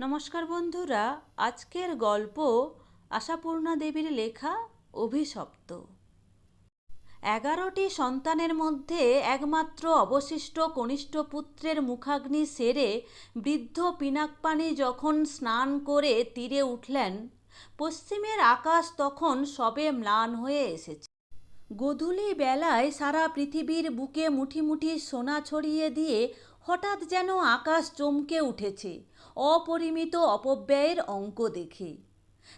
নমস্কার বন্ধুরা, আজকের গল্প আশাপূর্ণা দেবীর লেখা অভিশপ্ত। এগারোটি সন্তানের মধ্যে একমাত্র অবশিষ্ট কনিষ্ঠ পুত্রের মুখাগ্নি সেরে বৃদ্ধ পিনাকপানি যখন স্নান করে তীরে উঠলেন, পশ্চিমের আকাশ তখন সবে ম্লান হয়ে এসেছে। গোধূলি বেলায় সারা পৃথিবীর বুকে মুঠি মুঠি সোনা ছড়িয়ে দিয়ে হঠাৎ যেন আকাশ চমকে উঠেছে। অপরিমিত অপব্যয়ের অঙ্ক দেখে।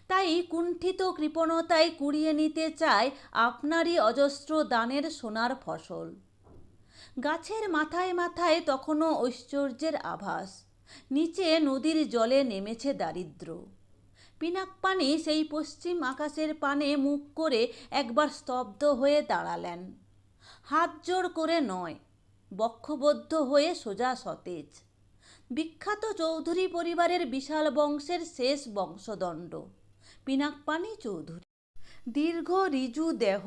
তাই কুণ্ঠিত কৃপণতায় কুড়িয়ে নিতে চায় আপনারই অজস্র দানের সোনার ফসল। গাছের মাথায় মাথায় তখনও ঐশ্বর্যের আভাস। নিচে নদীর জলে নেমেছে দারিদ্র। পিনাকপানি সেই পশ্চিম আকাশের পানে মুখ করে একবার স্তব্ধ হয়ে দাঁড়ালেন। হাত জোড় করে নয়, বক্ষবদ্ধ হয়ে সোজা সতেজ। বিখ্যাত চৌধুরী পরিবারের বিশাল বংশের শেষ বংশদণ্ড, পিনাকপানি চৌধুরী। দীর্ঘ রিজু দেহ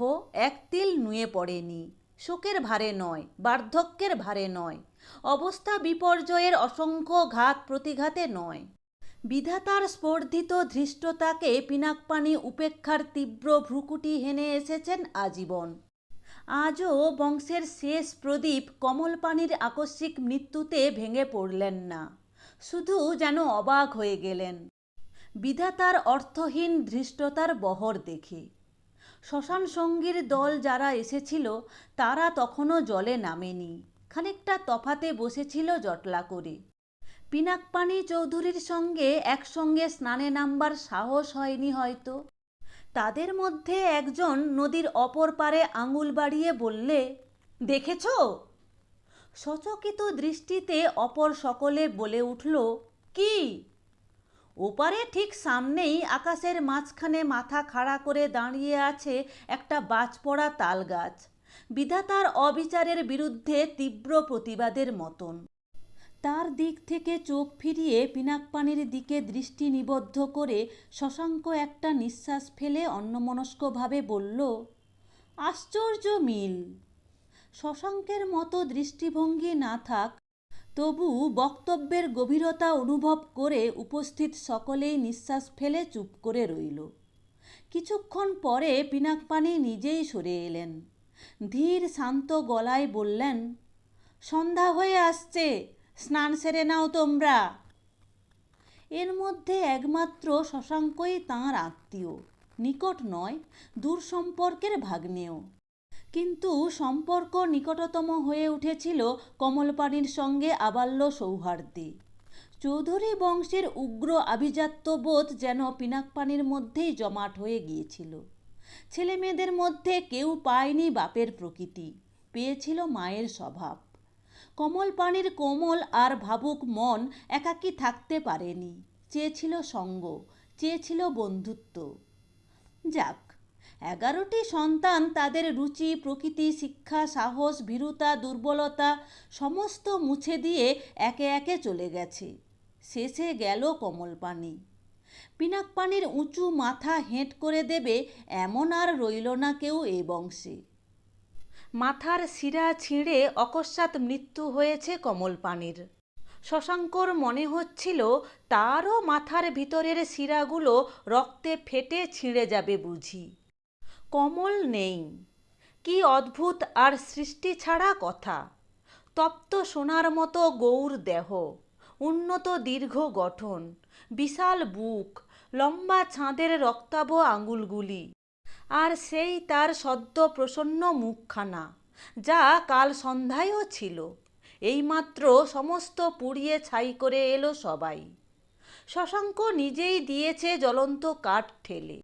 এক তিল নুয়ে পড়েনি, শোকের ভারে নয়, বার্ধক্যের ভারে নয়, অবস্থা বিপর্যয়ের অসংখ্য ঘাত প্রতিঘাতে নয়। বিধাতার স্পর্ধিত ধৃষ্টতাকে পিনাকপানি উপেক্ষার তীব্র ভ্রুকুটি হেনে এসেছেন আজীবন। আজও বংশের শেষ প্রদীপ কমলপানির আকস্মিক মৃত্যুতে ভেঙে পড়লেন না। শুধু যেন অবাক হয়ে গেলেন। বিধাতার অর্থহীন ধৃষ্টতার বহর দেখে। শ্মশান সঙ্গীর দল যারা এসেছিল, তারা তখনও জলে নামেনি। খানিকটা তফাতে বসেছিল জটলা করে। পিনাকপানি চৌধুরীর সঙ্গে একসঙ্গে স্নানে নামবার সাহস হয়নি হয়তো। তাদের মধ্যে একজন নদীর অপর পারে আঙুল বাড়িয়ে বললে, দেখেছ? সচকিত দৃষ্টিতে অপর সকলে বলে উঠল, কি? ওপারে ঠিক সামনেই আকাশের মাঝখানে মাথা খাড়া করে দাঁড়িয়ে আছে একটা বাজ পড়া তাল গাছ বিধাতার অবিচারের বিরুদ্ধে তীব্র প্রতিবাদের মতন। তার দিক থেকে চোখ ফিরিয়ে পিনাকপানির দিকে দৃষ্টি নিবদ্ধ করে শশাঙ্ক একটা নিঃশ্বাস ফেলে অন্যমনস্কভাবে বলল, আশ্চর্য মিল। শশাঙ্কের মতো দৃষ্টিভঙ্গি না থাক, তবু বক্তব্যের গভীরতা অনুভব করে উপস্থিত সকলেই নিঃশ্বাস ফেলে চুপ করে রইল। কিছুক্ষণ পরে পিনাকপানি নিজেই সরে এলেন। ধীর শান্ত গলায় বললেন, সন্ধ্যা হয়ে আসছে স্নান সেরে নাও তোমরা। এর মধ্যে একমাত্র শশাঙ্কই তাঁর আত্মীয়, নিকট নয়, দূর সম্পর্কের ভাগ্নেয় কিন্তু সম্পর্ক নিকটতম হয়ে উঠেছিল কমলপানির সঙ্গে আবাল্য সৌহার্দ্যে। চৌধুরী বংশের উগ্র আভিজাত্যবোধ যেন পিনাকপানির মধ্যেই জমাট হয়ে গিয়েছিল। ছেলে মেয়েদের মধ্যে কেউ পায়নি বাপের প্রকৃতি, পেয়েছিল মায়ের স্বভাব। কমল পানির কোমল আর ভাবুক মন একাকী থাকতে পারেনি। চেয়েছিল সঙ্গ চেয়েছিল বন্ধুত্ব। যাক, এগারোটি সন্তান তাদের রুচি, প্রকৃতি, শিক্ষা, সাহস, ভীরুতা, দুর্বলতা সমস্ত মুছে দিয়ে একে একে চলে গেছে। শেষে গেল কমল পানি পিনাক পানির উঁচু মাথা হেঁট করে দেবে এমন আর রইল না কেউ এ বংশে। মাথার শিরা ছিঁড়ে অকস্মাৎ মৃত্যু হয়েছে কমল পানির শশাঙ্কর মনে হচ্ছিল তারও মাথার ভিতরের শিরাগুলো রক্তে ফেটে ছিঁড়ে যাবে বুঝি। কমল নেই। কি অদ্ভুত আর সৃষ্টি ছাড়া কথা। তপ্ত সোনার মতো গৌর দেহ, উন্নত দীর্ঘ গঠন, বিশাল বুক, লম্বা ছাঁদের রক্তাভ আঙুলগুলি। আর সেই তার সদ্য প্রসন্ন মুখখানা, যা কাল সন্ধ্যায়ও ছিল। এইমাত্র সমস্ত পুড়িয়ে ছাই করে এলো সবাই। শশাঙ্ক নিজেই দিয়েছে জ্বলন্ত কাঠ ঠেলে।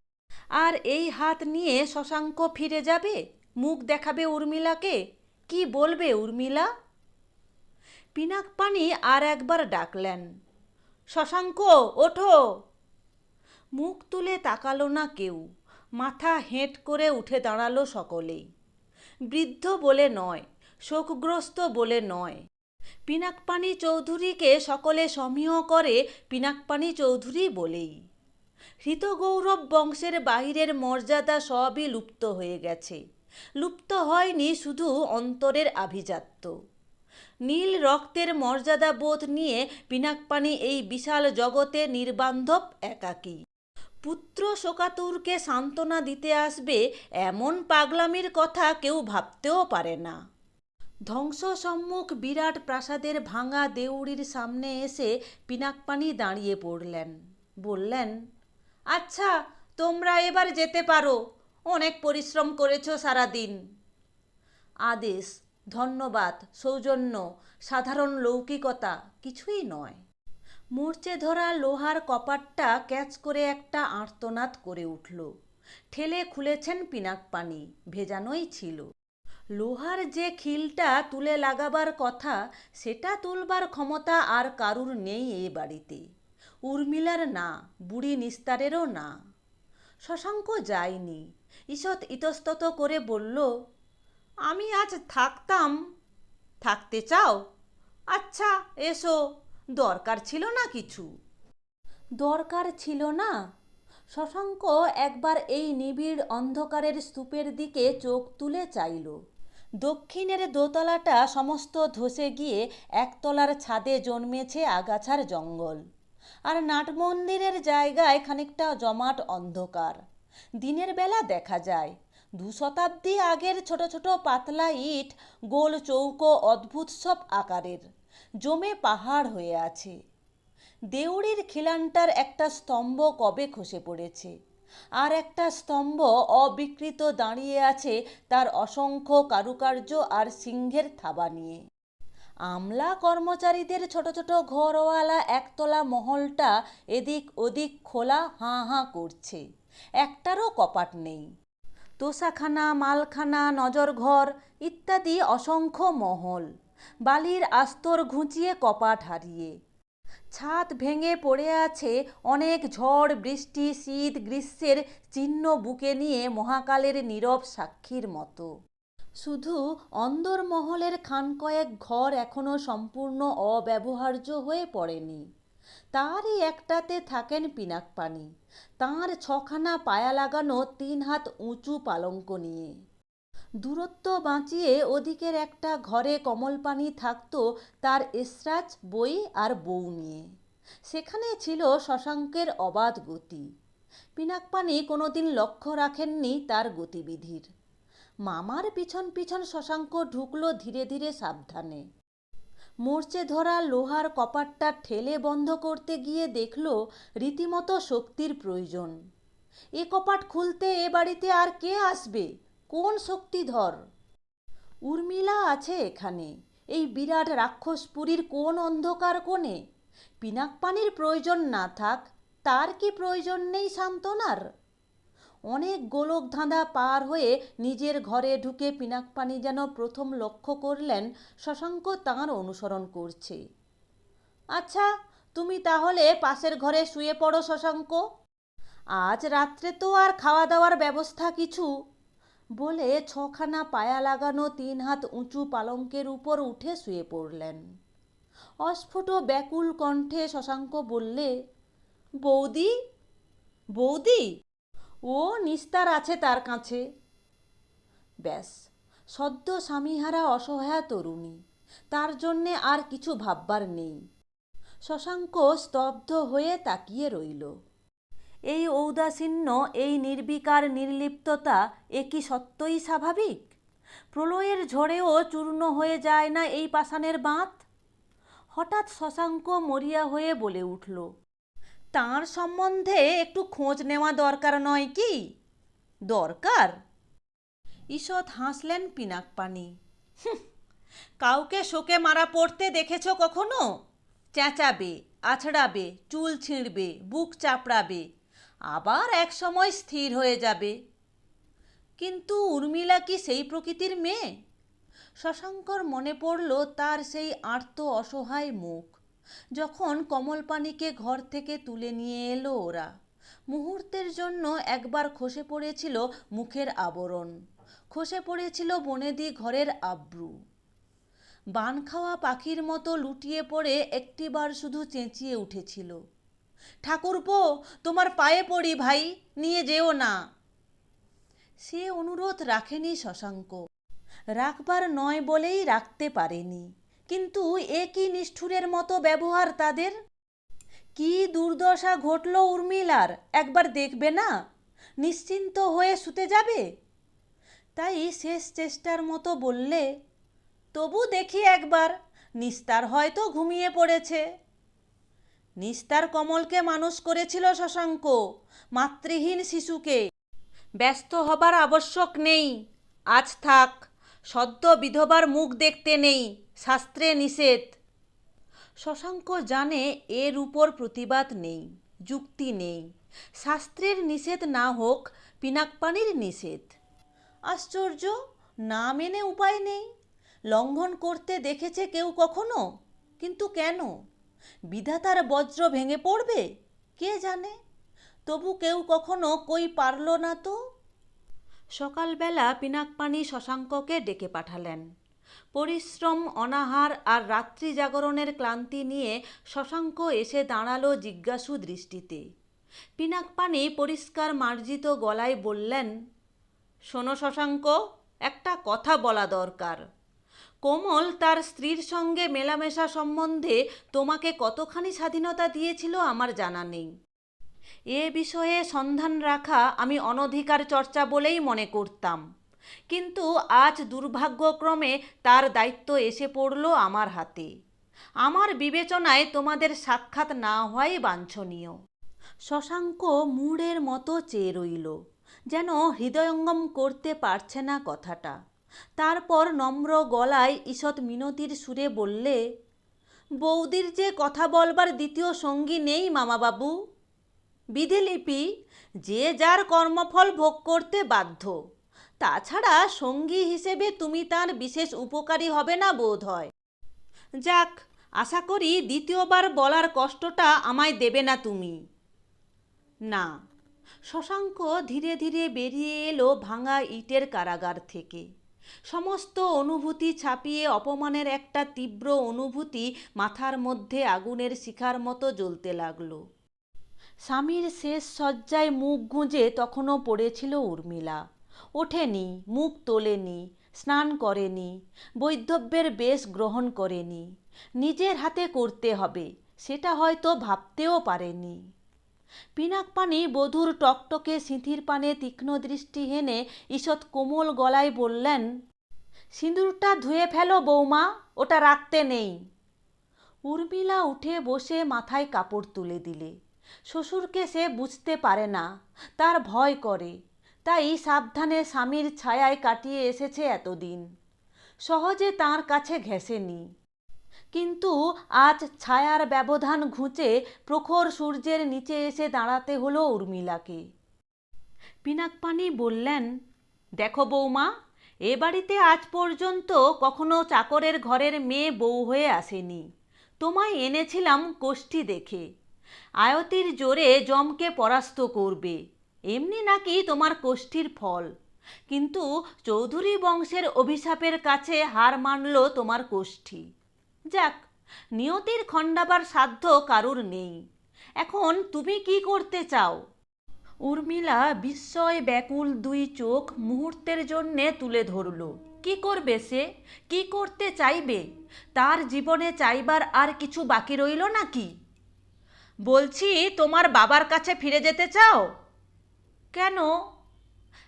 আর এই হাত নিয়ে শশাঙ্ক ফিরে যাবে? মুখ দেখাবে উর্মিলাকে? কি বলবে উর্মিলা? পিনাকপানি আর একবার ডাকলেন, শশাঙ্ক, ওঠো! মুখ তুলে তাকালো না কেউ। মাথা হেঁট করে উঠে দাঁড়াল সকলেই। বৃদ্ধ বলে নয়, শোকগ্রস্ত বলে নয়। পিনাকপানি চৌধুরীকে সকলে সমীহ করে পিনাকপানি চৌধুরী বলেই। হৃতগৌরব বংশের বাহিরের মর্যাদা সবই লুপ্ত হয়ে গেছে। লুপ্ত হয়নি শুধু অন্তরের আভিজাত্য। নীল রক্তের মর্যাদা বোধ নিয়ে পিনাকপানি এই বিশাল জগতে নির্বান্ধব একাকী। পুত্র শোকাতুরকে সান্ত্বনা দিতে আসবে এমন পাগলামির কথা কেউ ভাবতেও পারে না। ধ্বংস সম্মুখ বিরাট প্রাসাদের ভাঙা দেউড়ির সামনে এসে পিনাকপানি দাঁড়িয়ে পড়লেন। বললেন আচ্ছা তোমরা এবার যেতে পারো। অনেক পরিশ্রম করেছ সারাদিন। আদেশ, ধন্যবাদ, সৌজন্য, সাধারণ লৌকিকতা কিছুই নয়। মরচে ধরা লোহার কপাটটা ক্যাচ করে একটা আর্তনাদ করে উঠল। ঠেলে খুলেছেন পিনাক পানি, ভেজানোই ছিল। লোহার যে খিলটা তুলে লাগাবার কথা, সেটা তুলবার ক্ষমতা আর কারুর নেই এ বাড়িতে। উর্মিলার না, বুড়ি নিস্তারেরও না। শশাঙ্ক যায়নি। ঈষৎ ইতস্তত করে বলল, আমি আজ থাকতাম। থাকতে চাও? আচ্ছা এসো। দরকার ছিল না কিছু। দরকার ছিল না। শশাঙ্ক একবার এই নিবিড় অন্ধকারের স্তূপের দিকে চোখ তুলে চাইল। দক্ষিণের দোতলাটা সমস্ত ধসে গিয়ে একতলার ছাদে জন্মেছে আগাছার জঙ্গল। আর নাটমন্দিরের জায়গায় খানিকটা জমাট অন্ধকার। দিনের বেলা দেখা যায় দু শতাব্দী আগের ছোট ছোট পাতলা ইট, গোল চৌকো, অদ্ভুত সব আকারের। জমে পাহাড় হয়ে আছে। দেউড়ির খিলানটার একটা স্তম্ভ কবে খসে পড়েছে? আর একটা স্তম্ভ অবিকৃত দাঁড়িয়ে আছে তার অসংখ্য কারুকার্য আর সিংহের থাবা নিয়ে। আমলা কর্মচারীদের ছোট ছোট ঘরওয়ালা একতলা মহলটা এদিক ওদিক খোলা হাঁ হাঁ করছে। একটারও কপাট নেই। তোষাখানা, মালখানা, নজরঘর ইত্যাদি অসংখ্য মহল। বালির আস্তর ঘুঁচিয়ে কপাট হারিয়ে। ছাদ ভেঙে পড়ে আছে অনেক ঝড়, বৃষ্টি, শীত, গ্রীষ্মের চিহ্ন বুকে নিয়ে মহাকালের নীরব সাক্ষীর মতো। শুধু অন্দরমহলের খান কয়েক ঘর এখনও সম্পূর্ণ অব্যবহার্য হয়ে পড়েনি। তারই একটাতে থাকেন পিনাক পানি তাঁর ছখানা পায়া লাগানো তিন হাত উঁচু পালঙ্ক নিয়ে। দূরত্ব বাঁচিয়ে ওদিকের একটা ঘরে কমলপানি থাকতো তার এসরাজ, বই আর বউ নিয়ে। সেখানে ছিল শশাঙ্কের অবাধ গতি। পিনাকপানি কোনোদিন লক্ষ্য রাখেননি তার গতিবিধির। মামার পিছন পিছন শশাঙ্ক ঢুকলো ধীরে ধীরে সাবধানে। মরচে ধরা লোহার কপাটটা ঠেলে বন্ধ করতে গিয়ে দেখল রীতিমতো শক্তির প্রয়োজন। এ কপাট খুলতে এ বাড়িতে আর কে আসবে? কোন শক্তিধর? উর্মিলা আছে এখানে। এই বিরাট রাক্ষসপুরীর কোন অন্ধকার কোণে? পিনাকপানির প্রয়োজন না থাক, তার কি প্রয়োজন নেই সান্ত্বনার? অনেক গোলক ধাঁধা পার হয়ে নিজের ঘরে ঢুকে পিনাকপানি যেন প্রথম লক্ষ্য করলেন, শশাঙ্ক তাঁর অনুসরণ করছে। আচ্ছা তুমি তাহলে পাশের ঘরে শুয়ে পড়ো শশাঙ্ক। আজ রাত্রে তো আর খাওয়া দাওয়ার ব্যবস্থা কিছু। বলে ছখানা পায়া লাগানো তিন হাত উঁচু পালঙ্কের উপর উঠে শুয়ে পড়লেন। অস্ফুট ব্যাকুল কণ্ঠে শশাঙ্ক বললে, বৌদি বৌদি ও নিস্তার আছে তার কাছে। ব্যাস, সদ্য স্বামীহারা অসহায়া তরুণী, তার জন্যে আর কিছু ভাববার নেই। শশাঙ্ক স্তব্ধ হয়ে তাকিয়ে রইল। এই ঔদাসীন্য, এই নির্বিকার নির্লিপ্ততা এ কি সত্যই স্বাভাবিক? প্রলয়ের ঝড়েও চূর্ণ হয়ে যায় না এই পাষাণের বাঁধ? হঠাৎ শশাঙ্ক মরিয়া হয়ে বলে উঠল তাঁর সম্বন্ধে একটু খোঁজ নেওয়া দরকার নয় কি? দরকার। ঈষৎ হাসলেন পিনাক পানি কাউকে শোকে মারা পড়তে দেখেছ কখনো? চেঁচাবে, আছড়াবে, চুল ছিঁড়বে, বুক চাপড়াবে, আবার এক সময় স্থির হয়ে যাবে। কিন্তু উর্মিলা কি সেই প্রকৃতির মেয়ে? শশাঙ্কর মনে পড়ল তার সেই আর্ত অসহায় মুখ। যখন কমলপানিকে ঘর থেকে তুলে নিয়ে এলো ওরা। মুহূর্তের জন্য একবার খসে পড়েছিল মুখের আবরণ। খসে পড়েছিল বনেদি ঘরের আব্রু। বান খাওয়া পাখির মতো লুটিয়ে পড়ে একটিবার শুধু চেঁচিয়ে উঠেছিল। ঠাকুরপো, তোমার পায়ে পড়ি ভাই, নিয়ে যেও না। সে অনুরোধ রাখেনি শশাঙ্ক। রাখবার নয় বলেই রাখতে পারেনি। কিন্তু এ কি নিষ্ঠুরের মতো ব্যবহার তাদের? কি দুর্দশা ঘটল উর্মিলার? একবার দেখবে না? নিশ্চিন্ত হয়ে শুতে যাবে? তাই শেষ চেষ্টার মতো বললে, তবু দেখি একবার, নিস্তার হয়তো ঘুমিয়ে পড়েছে। নিস্তার কমলকে মানুষ করেছিল শশাঙ্ক, মাতৃহীন শিশুকে। ব্যস্ত হবার আবশ্যক নেই, আজ থাক। সদ্য বিধবার মুখ দেখতে নেই, শাস্ত্রে নিষেধ। শশাঙ্ক জানে এর উপর প্রতিবাদ নেই, যুক্তি নেই। শাস্ত্রের নিষেধ না হোক, পিনাকপানির নিষেধ। আশ্চর্য, না মেনে উপায় নেই। লঙ্ঘন করতে দেখেছে কেউ কখনো? কিন্তু কেন? বিধাতার বজ্র ভেঙে পড়বে? কে জানে? তবু কেউ কখনো কই পারল না তো? সকালবেলা পিনাকপানি শশাঙ্ককে ডেকে পাঠালেন। পরিশ্রম, অনাহার আর রাত্রি জাগরণের ক্লান্তি নিয়ে শশাঙ্ক এসে দাঁড়াল জিজ্ঞাসু দৃষ্টিতে। পিনাকপানি পরিষ্কার মার্জিত গলায় বললেন, শোনো শশাঙ্ক, একটা কথা বলা দরকার। কোমল তার স্ত্রীর সঙ্গে মেলামেশা সম্বন্ধে তোমাকে কতখানি স্বাধীনতা দিয়েছিল আমার জানা নেই। এ বিষয়ে সন্ধান রাখা আমি অনধিকার চর্চা বলেই মনে করতাম। কিন্তু আজ দুর্ভাগ্যক্রমে তার দায়িত্ব এসে পড়ল আমার হাতে। আমার বিবেচনায় তোমাদের সাক্ষাৎ না হওয়াই বাঞ্ছনীয়। শশাঙ্ক মুড়ের মতো চেয়ে রইল, যেন হৃদয়ঙ্গম করতে পারছে না কথাটা। তারপর নম্র গলায় ঈষৎ মিনতির সুরে বললে, বৌদির যে কথা বলবার দ্বিতীয় সঙ্গী নেই মামাবাবু। বিধিলিপি, যে যার কর্মফল ভোগ করতে বাধ্য। তাছাড়া সঙ্গী হিসেবে তুমি তার বিশেষ উপকারী হবে না বোধ হয়। যাক, আশা করি দ্বিতীয়বার বলার কষ্টটা আমায় দেবে না তুমি। না, শশাঙ্ক ধীরে ধীরে বেরিয়ে এলো ভাঙা ইটের কারাগার থেকে। সমস্ত অনুভূতি ছাপিয়ে অপমানের একটা তীব্র অনুভূতি মাথার মধ্যে আগুনের শিখার মতো জ্বলতে লাগল। স্বামীর শেষ শয্যায় মুখ গুঁজে তখনও পড়েছিল উর্মিলা। ওঠেনি, মুখ তোলেনি, স্নান করেনি, বৈধব্যের বেশ গ্রহণ করেনি। নিজের হাতে করতে হবে, সেটা হয়তো ভাবতেও পারেনি। পিনাকপানি বধুর টকটকে সিঁথির পানে তীক্ষ্ণ দৃষ্টি হেনে ঈষৎ কোমল গলায় বললেন, সিঁদুরটা ধুয়ে ফেলো বৌমা, ওটা রাখতে নেই। উর্মিলা উঠে বসে মাথায় কাপড় তুলে দিলে। শ্বশুরকে সে বুঝতে পারে না, তার ভয় করে। তাই সাবধানে স্বামীর ছায়ায় কাটিয়ে এসেছে এতদিন। সহজে তার কাছে ঘেঁষেনি। কিন্তু আজ ছায়ার ব্যবধান ঘুঁচে প্রখর সূর্যের নিচে এসে দাঁড়াতে হলো উর্মিলাকে। পিনাকপানি বললেন, দেখো বৌমা, এ বাড়িতে আজ পর্যন্ত কখনো চাকরের ঘরের মেয়ে বউ হয়ে আসেনি। তোমায় এনেছিলাম কোষ্ঠী দেখে। আয়তির জোরে জমকে পরাস্ত করবে। এমনি নাকি তোমার কোষ্ঠীর ফল। কিন্তু চৌধুরী বংশের অভিশাপের কাছে হার মানল তোমার কোষ্ঠী। যাক, নিয়তির খণ্ডাবার সাধ্য কারুর নেই। এখন তুমি কি করতে চাও? উর্মিলা বিস্ময় ব্যাকুল দুই চোখ মুহূর্তের জন্যে তুলে ধরল। কি করবে সে? কি করতে চাইবে? তার জীবনে চাইবার আর কিছু বাকি রইল নাকি? বলছি, তোমার বাবার কাছে ফিরে যেতে চাও? কেন?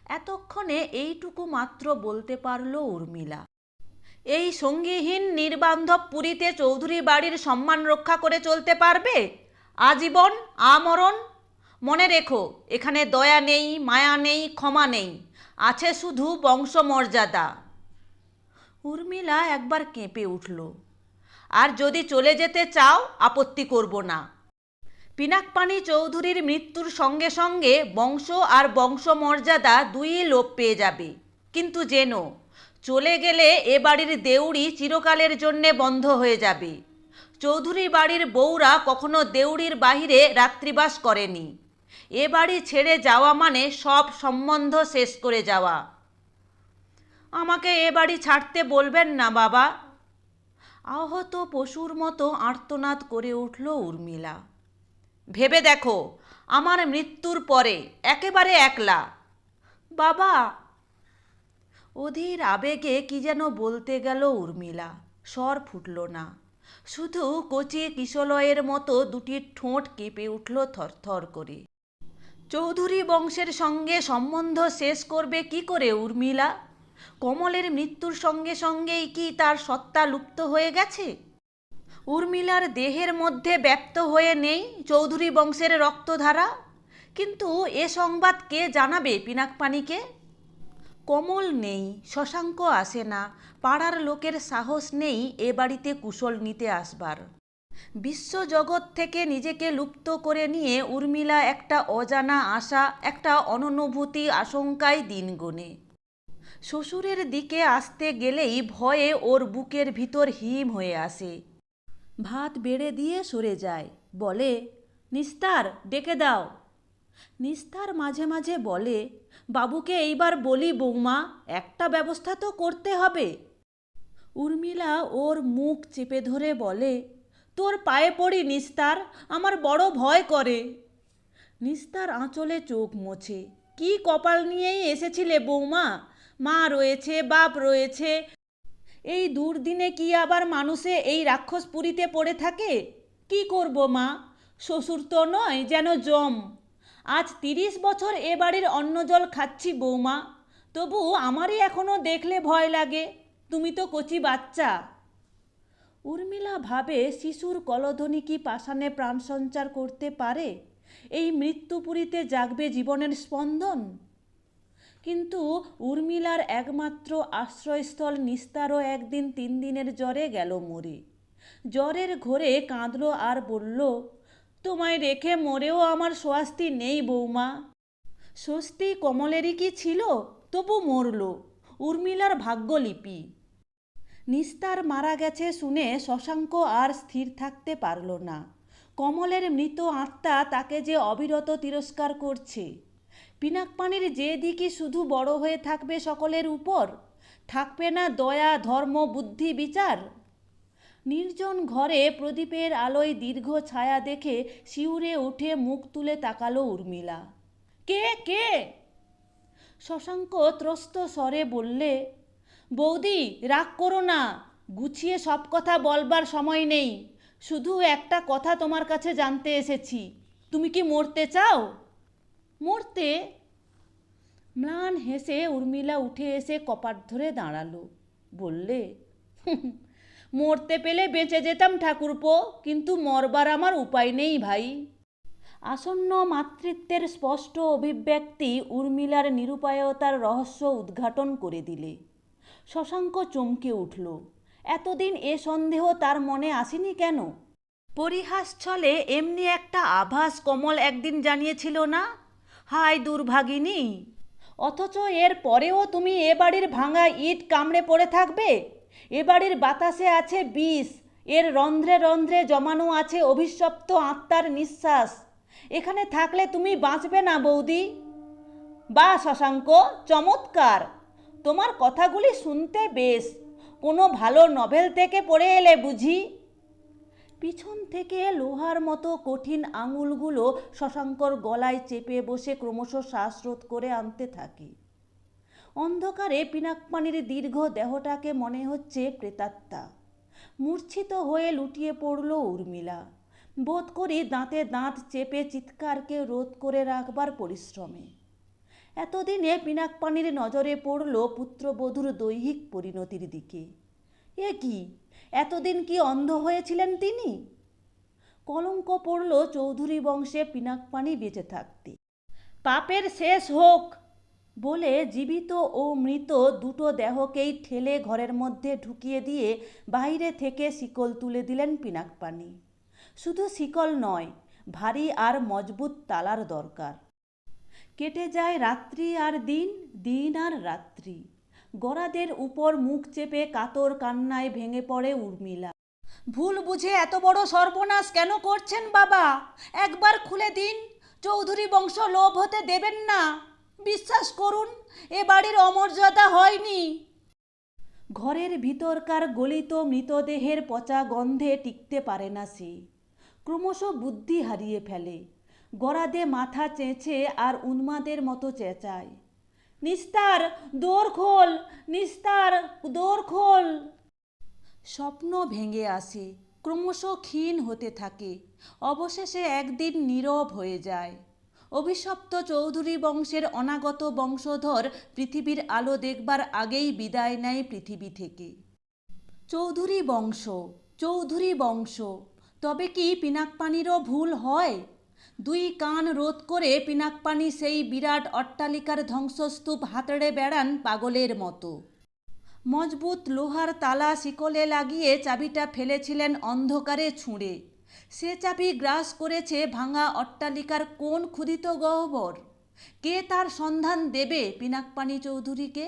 এতক্ষণে এইটুকু মাত্র বলতে পারল উর্মিলা। এই সঙ্গীহীন নির্বান্ধব পুরীতে চৌধুরী বাড়ির সম্মান রক্ষা করে চলতে পারবে? আজীবন, আমরণ? মনে রেখো, এখানে দয়া নেই, মায়া নেই, ক্ষমা নেই, আছে শুধু বংশমর্যাদা। উর্মিলা একবার কেঁপে উঠল। আর যদি চলে যেতে চাও, আপত্তি করব না। পিনাকপানি চৌধুরীর মৃত্যুর সঙ্গে সঙ্গে বংশ আর বংশমর্যাদা দুই লোপ পেয়ে যাবে। কিন্তু যেন চলে গেলে এ বাড়ির দেউড়ি চিরকালের জন্যে বন্ধ হয়ে যাবে। চৌধুরী বাড়ির বউরা কখনো দেউড়ির বাহিরে রাত্রিবাস করেনি। এ বাড়ি ছেড়ে যাওয়া মানে সব সম্বন্ধ শেষ করে যাওয়া। আমাকে এ বাড়ি ছাড়তে বলবেন না, বাবা। আহত পশুর মতো আর্তনাদ করে উঠল উর্মিলা। ভেবে দেখো, আমার মৃত্যুর পরে একেবারে একলা। বাবা, অধীর আবেগে কি যেন বলতে গেল উর্মিলা। স্বর ফুটল না। শুধু কচি কিশলয়ের মতো দুটি ঠোঁট কেঁপে উঠল থরথর করে। চৌধুরী বংশের সঙ্গে সম্বন্ধ শেষ করবে কি করে উর্মিলা? কমলের মৃত্যুর সঙ্গে সঙ্গেই কি তার সত্তা লুপ্ত হয়ে গেছে? উর্মিলার দেহের মধ্যে ব্যপ্ত হয়ে নেই চৌধুরী বংশের রক্তধারা। কিন্তু এ সংবাদ কে জানাবে পিনাকপানিকে কমল নেই, শশাঙ্ক আসে না, পাড়ার লোকের সাহস নেই এ বাড়িতে কুশল নিতে আসবার। বিশ্বজগৎ থেকে নিজেকে লুপ্ত করে নিয়ে উর্মিলা একটা অজানা আশা, একটা অননুভূতি আশঙ্কায় দিন গোনে। শ্বশুরের দিকে আসতে গেলেই ভয়ে ওর বুকের ভিতর হিম হয়ে আসে। ভাত বেড়ে দিয়ে সরে যায়। বলে, নিস্তার, ডেকে দাও। নিস্তার মাঝে মাঝে বলে, বাবুকে এইবার বলি বৌমা, একটা ব্যবস্থা তো করতে হবে। উর্মিলা ওর মুখ চেপে ধরে বলে, তোর পায়ে পড়ি নিস্তার, আমার বড় ভয় করে। নিস্তার আঁচলে চোখ মোছে, কি কপাল নিয়েই এসেছিলে বৌমা? মা রয়েছে, বাপ রয়েছে এই দুর্দিনে কি আবার মানুষে এই রাক্ষসপুরীতে পড়ে থাকে? কি করব মা? শ্বশুর তো নয়, যেন জম। আজ তিরিশ বছর এ বাড়ির অন্ন জল খাচ্ছি বৌমা। তবু আমারই এখনও দেখলে ভয় লাগে। তুমি তো কচি বাচ্চা। উর্মিলা ভাবে, শিশুর কলধ্বনি কি পাষাণে প্রাণ সঞ্চার করতে পারে? এই মৃত্যুপুরীতে জাগবে জীবনের স্পন্দন? কিন্তু উর্মিলার একমাত্র আশ্রয়স্থল নিস্তারও একদিন তিন দিনের জ্বরে গেল মরে। জ্বরের ঘোরে কাঁদল আর বলল, তোমায় রেখে মরেও আমার স্বস্তি নেই বৌমা। স্বস্তি কমলেরই কি ছিল? তবু মরল। উর্মিলার ভাগ্যলিপি। নিস্তার মারা গেছে শুনে শশাঙ্ক আর স্থির থাকতে পারল না। কমলের মৃত আত্মা তাকে যে অবিরত তিরস্কার করছে। পিনাকপানির যে দিকই শুধু বড় হয়ে থাকবে সকলের উপর, থাকবে না দয়া, ধর্ম, বুদ্ধি, বিচার। নির্জন ঘরে প্রদীপের আলোয় দীর্ঘ ছায়া দেখে শিউরে উঠে মুখ তুলে তাকালো উর্মিলা। কে কে? শশাঙ্ক ত্রস্ত স্বরে বললে, বৌদি, রাগ করো না। গুছিয়ে সব কথা বলবার সময় নেই। শুধু একটা কথা তোমার কাছে জানতে এসেছি। তুমি কি মরতে চাও? মরতে ম্লান হেসে উর্মিলা উঠে এসে কপাট ধরে দাঁড়াল। বললে মরতে পেলে বেঁচে যেতাম ঠাকুরপো, কিন্তু মরবার আমার উপায় নেই ভাই। আসন্ন মাতৃত্বের স্পষ্ট অভিব্যক্তি উর্মিলার নিরুপায়তার রহস্য উদ্ঘাটন করে দিলে। শশাঙ্ক চমকে উঠল, এতদিন এ সন্দেহ তার মনে আসেনি কেন? পরিহাস ছলে এমনি একটা আভাস কমল একদিন জানিয়েছিল না? হায় দুর্ভাগিনী। অথচ এর পরেও তুমি এ বাড়ির ভাঙা ইট কামড়ে পড়ে থাকবে? এ বাড়ির বাতাসে আছে বিষ, এর রন্ধ্রে রন্ধ্রে জমানো আছে অভিশপ্ত আত্মার নিঃশ্বাস। এখানে থাকলে তুমি বাঁচবে না বৌদি। বা শশাঙ্ক, চমৎকার। তোমার কথাগুলি শুনতে বেশ। কোনো ভালো নভেল থেকে পড়ে এলে বুঝি। পিছন থেকে লোহার মতো কঠিন আঙুলগুলো শশাঙ্কর গলায় চেপে বসে ক্রমশ শ্বাসরোধ করে আনতে থাকে। অন্ধকারে পিনাকপানির দীর্ঘ দেহটাকে মনে হচ্ছে প্রেতাত্মা। মূর্ছিত হয়ে লুটিয়ে পড়ল উর্মিলা। বোধ করি দাঁতে দাঁত চেপে চিৎকারকে রোধ করে রাখবার পরিশ্রমে। এতদিনে পিনাকপানির নজরে পড়ল পুত্রবধূর দৈহিক পরিণতির দিকে। এ কি? এতদিন কি অন্ধ হয়েছিলেন তিনি? কলঙ্ক পড়ল চৌধুরী বংশে পিনাকপানি বেঁচে থাকতে। পাপের শেষ হোক বলে জীবিত ও মৃত দুটো দেহকেই ঠেলে ঘরের মধ্যে ঢুকিয়ে দিয়ে বাইরে থেকে শিকল তুলে দিলেন পিনাকপানি। শুধু শিকল নয়, ভারী আর মজবুত তালার দরকার। কেটে যায় রাত্রি আর দিন দিন আর রাত্রি। গরাদের উপর মুখ চেপে কাতর কান্নায় ভেঙে পড়ে উর্মিলা। ভুল বুঝে এত বড় সর্বনাশ কেন করছেন বাবা? একবার খুলে দিন চৌধুরী বংশ লোভ হতে দেবেন না। বিশ্বাস করুন এ বাড়ির অমর্যাদা হয়নি। ঘরের ভিতরকার গলিত মৃতদেহের পচা গন্ধে টিকতে পারে না সে। ক্রমশ বুদ্ধি হারিয়ে ফেলে। গড়াদে মাথা চেঁচে আর উন্মাদের মতো চেঁচায়। নিস্তার দোর খোল, নিস্তার দোর খোল। স্বপ্ন ভেঙে আসে, ক্রমশ ক্ষীণ হতে থাকে। অবশেষে একদিন নীরব হয়ে যায়। অভিশপ্ত চৌধুরী বংশের অনাগত বংশধর পৃথিবীর আলো দেখবার আগেই বিদায় নেয় পৃথিবী থেকে। চৌধুরী বংশ চৌধুরী বংশ, তবে কি পিনাকপানিরও ভুল হয়? দুই কান রোধ করে পিনাকপানি সেই বিরাট অট্টালিকার ধ্বংসস্তূপ হাতড়ে বেড়ান পাগলের মতো। মজবুত লোহার তালা শিকলে লাগিয়ে চাবিটা ফেলেছিলেন অন্ধকারে ছুঁড়ে। সে চাবি গ্রাস করেছে ভাঙা অট্টালিকার কোন ক্ষুদিত গহ্বর? কে তার সন্ধান দেবে পিনাকপানি চৌধুরীকে?